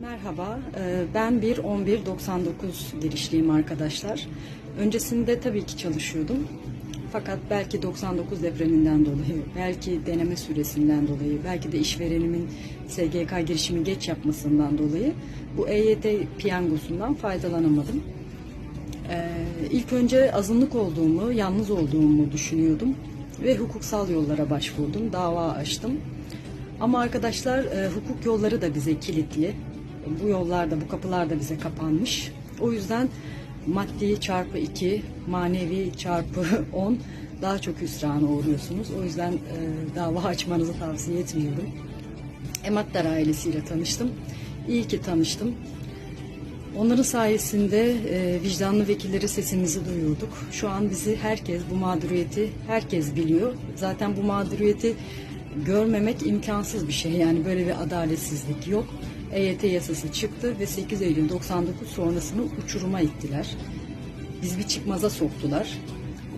Merhaba, e, ben 1-11-99 girişliyim arkadaşlar. Öncesinde tabii ki çalışıyordum. Fakat belki 99 depreminden dolayı, belki deneme süresinden dolayı, belki de işverenimin SGK girişimi geç yapmasından dolayı bu EYT piyangosundan faydalanamadım. Ee, ilk önce azınlık olduğumu, yalnız olduğumu düşünüyordum ve hukuksal yollara başvurdum, dava açtım. Ama arkadaşlar e, hukuk yolları da bize kilitli. Bu yollar da, bu kapılar da bize kapanmış. O yüzden maddi çarpı 2, manevi çarpı 10 daha çok hüsrana uğruyorsunuz. O yüzden e, dava açmanızı tavsiye etmiyorum. Emattar ailesiyle tanıştım. İyi ki tanıştım. Onların sayesinde e, vicdanlı vekilleri sesimizi duyurduk. Şu an bizi herkes, bu mağduriyeti herkes biliyor. Zaten bu mağduriyeti görmemek imkansız bir şey. Yani böyle bir adaletsizlik yok. EYT yasası çıktı ve 8 Eylül 99 sonrasını uçuruma ittiler. Biz bir çıkmaza soktular.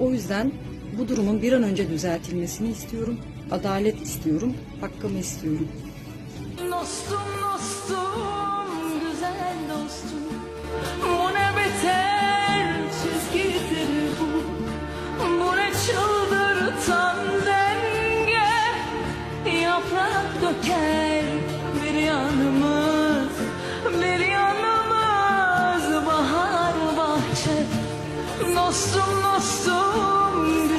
O yüzden bu durumun bir an önce düzeltilmesini istiyorum. Adalet istiyorum, hakkımı istiyorum. Dostum dostum Döker bir yanımız Bir yanımız bahar bahçe. Dostum dostum